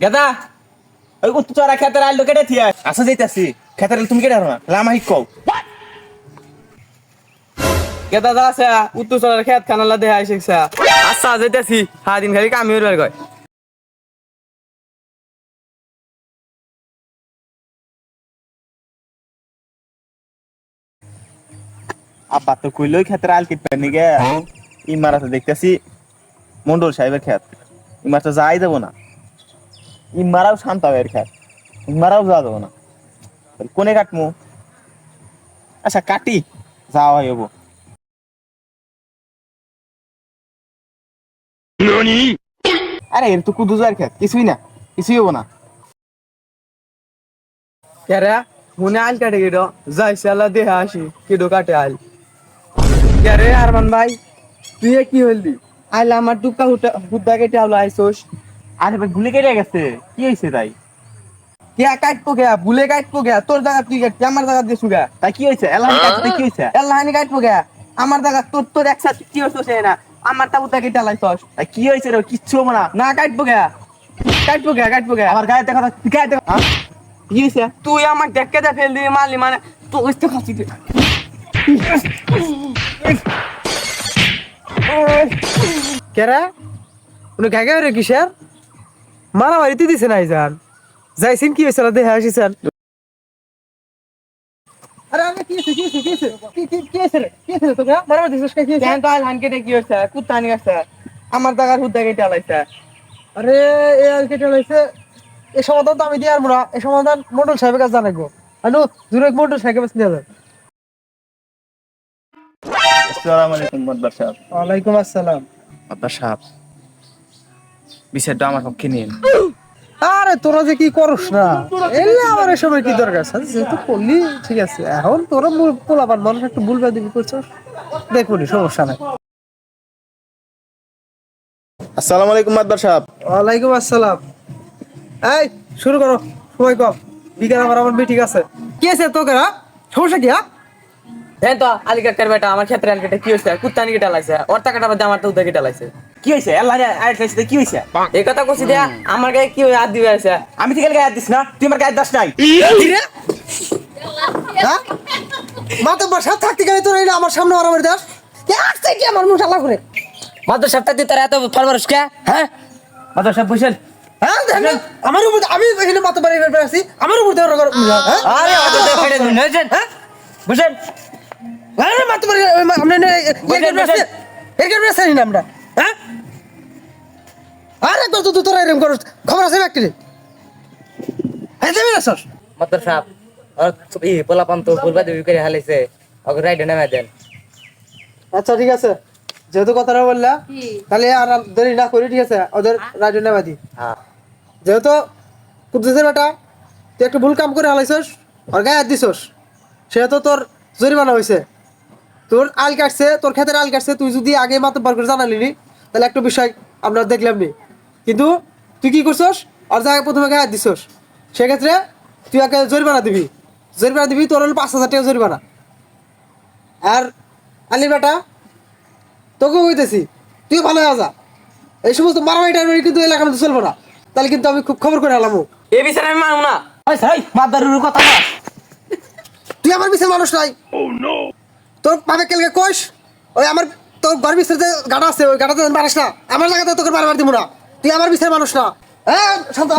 গেদা ওই উত্তর চড়া খেতের আইলো কেটে থিয়া আসা যাইতাছি। খেতের আইল তুমি কেটে না লামা হিক কও। গেদা দা আছে উত্তর চলার খেত খানালা দেহা শিখছে আচ্ছা যেতেছি হ্যাঁ দিন খালি কামি বের কয়। আব্বা তো কইলই খেতের আইল কিটবে নিগে ইমার আছে দেখতেছি মন্ডল সাহেবের খেত। ইমার তো যাই দেবো না। ইমারাও শান্ত হবে এর খেত ইমারাও যাওয়া দেবো না। কোনে কাটমু? আচ্ছা কাটি। যাওয়া হয় হব। আরে এর তো কুদু যার খেত কিছুই না কিছুই হব না। কেরে? মনে আইল কাটে গেটো যাইছে আল্লাহ দেহা আসি কেডো কাটে আইল কেরে আরমান ভাই তুই এ কি হইলি? আইল আমার টুকা হুদ্দা কেটে আলো আইসোস। আরে ভাই গুলি কেটে গেছে। কি হয়েছে তাই? কে কাটবো গে ভুলে কাটবো গে তোর জায়গা তুই কাটবি আমার জায়গা দিয়ে সুগা তাই কি হয়েছে? এলাম কাটতে কি হয়েছে? আল্লাহ হানি কাটবো গে আমার জায়গা তোর তোর একসাথে কি হচ্ছে না? আমার তা হুদ্দা কেটে আলাইছস তাই কি হয়েছে রে? কিচ্ছু হব না। না কাটবো গে কাটবো গে কাটবো গে আমার গায়ে দেখা তুই গায়ে দেখা হ্যাঁ? কি হয়েছে? তুই আমার দেখকে দে ফেল দিয়ে মারলি মানে তো ওই কেরা উনি গাগে রে? কিসের? মারামারিতে দিছে নাই যান যাইছেন কি হয়েছে দেখে আসিছেন? আরে আমি কি হয়েছে কি হয়েছে কি হয়েছে কি কি কি হয়েছে রে? কি হয়েছে তোকে? মারামারি দিছিস কি হয়েছে কেন তো আল হানকে কি হয়েছে কুত্তা আনি গেছে। আমার জায়গার হুদ্দা কেটে আলাইছে। আরে এ আর কেটে লাইছে এই সমাধান তো আমি দিয়ে আর মোরা এই সমাধান মন্ডল সাহেবের কাছে জানাইবো। আনু দূরে মন্ডল সাহেবের কাছে নিয়ে যান। আসসালামু আলাইকুম মাদবার সাহেব ওয়ালাইকুম আসসালাম। মাদবার সাহেব বিষয়টা আমার পক্ষে নিন আরে তোরা যে কি করস না? এলে আমার সময় কি দরকার? আছে যেহেতু করলি ঠিক আছে। এখন তোরা পোলাপান মানুষ একটু ভুল দিবি করছস দেখবনি সমস্যা নাই। আসসালামু আলাইকুম মাদবার সাহেব। ওয়ালাইকুম আসসালাম। এই শুরু করো। সময় কম। বিকেল আমার আমার ঠিক আছে। কি আছে তোকে হ্যাঁ? সমস্যা কি হ্যাঁ? তো আলি কাকার বেটা আমার ক্ষেত্রে আলি কাটা কি হয়েছে? কুত্তা নি কেটে লাইছে ওর টাকাটা বাদে আমার তো উদা কেটে লাইছে কি হয়েছে আল্লাহ আয়াত খাইছে কি হয়েছে এই কথা কইছি দিয়া আমার গায়ে কি হাত দিবে আছে আমি থেকে গায়ে দিস না তুই আমার গায়ে দাস নাই। হ্যাঁ? মাতো বাসা থাকতে গেলে তোর আমার সামনে আমার দাস? আসছে কি আমার মুখ আল্লাহ করে? মাত্র সপ্তাহ দিয়ে তারা এত ফরমারস কে? হ্যাঁ? বুঝছেন হ্যাঁ আমার উপর আমি এখানে মাতো বাড়ি বের আছি আমার উপর দেওয়ার হ্যাঁ? আরে তো হয়েছেন হ্যাঁ বুঝছেন আরে বাড়ি আমরা এর এর কেমন আছে না আমরা। আরে তো তো তোরা এরকম করস। খবর আছে ব্যক্তি হ্যাঁ দেবে না স্যার মাত্র সাপ আর ই পোলাপান তো ফুলবা দেবী করে হালাইছে। ওকে রাইডে নামে দেন। আচ্ছা ঠিক আছে। যেহেতু কথাটা বললা তাহলে আর দেরি না করি ঠিক আছে ওদের রাজু নেবাদি হ্যাঁ। যেহেতু কুদ্দুসের বেটা তুই একটা ভুল কাম করে হালাইছস আর গায়ে দিছস সেহেতু তোর জরিমানা হয়েছে তোর আল কাটছে তোর ক্ষেতের আল কাটছে তুই যদি আগে মাত্র বার করে জানালি নি তাহলে একটা বিষয় আমরা দেখলাম নি। কিন্তু তুই কি করছস? আর জায়গায় প্রথমে গায়ে হাত দিছস সেক্ষেত্রে তুই আগে জরিমানা দিবি। জরিমানা দিবি তোর হলো পাঁচ হাজার টাকা জরিমানা। আর আলির বেটা তোকেও হইতেছি তুই ভালো হয়ে যা। এই সমস্ত মারামারি টারামারি কিন্তু এলাকার মধ্যে চলবো না। তাহলে কিন্তু আমি খুব খবর করে আলামো এই বিষয়ে আমি মানব না। মাদবারের কথা না। তুই আমার বিশের মানুষ নাই তোর বাবে কেলকে কোষ ওই আমার তোর ঘর বিশের যে গাড়া আছে ওই গাড়াতে মারিস না আমার জায়গাতে তোকে বারবার দিব না। তুই আমার বিষয়ে মানুষ না। হ্যাঁ শান্ত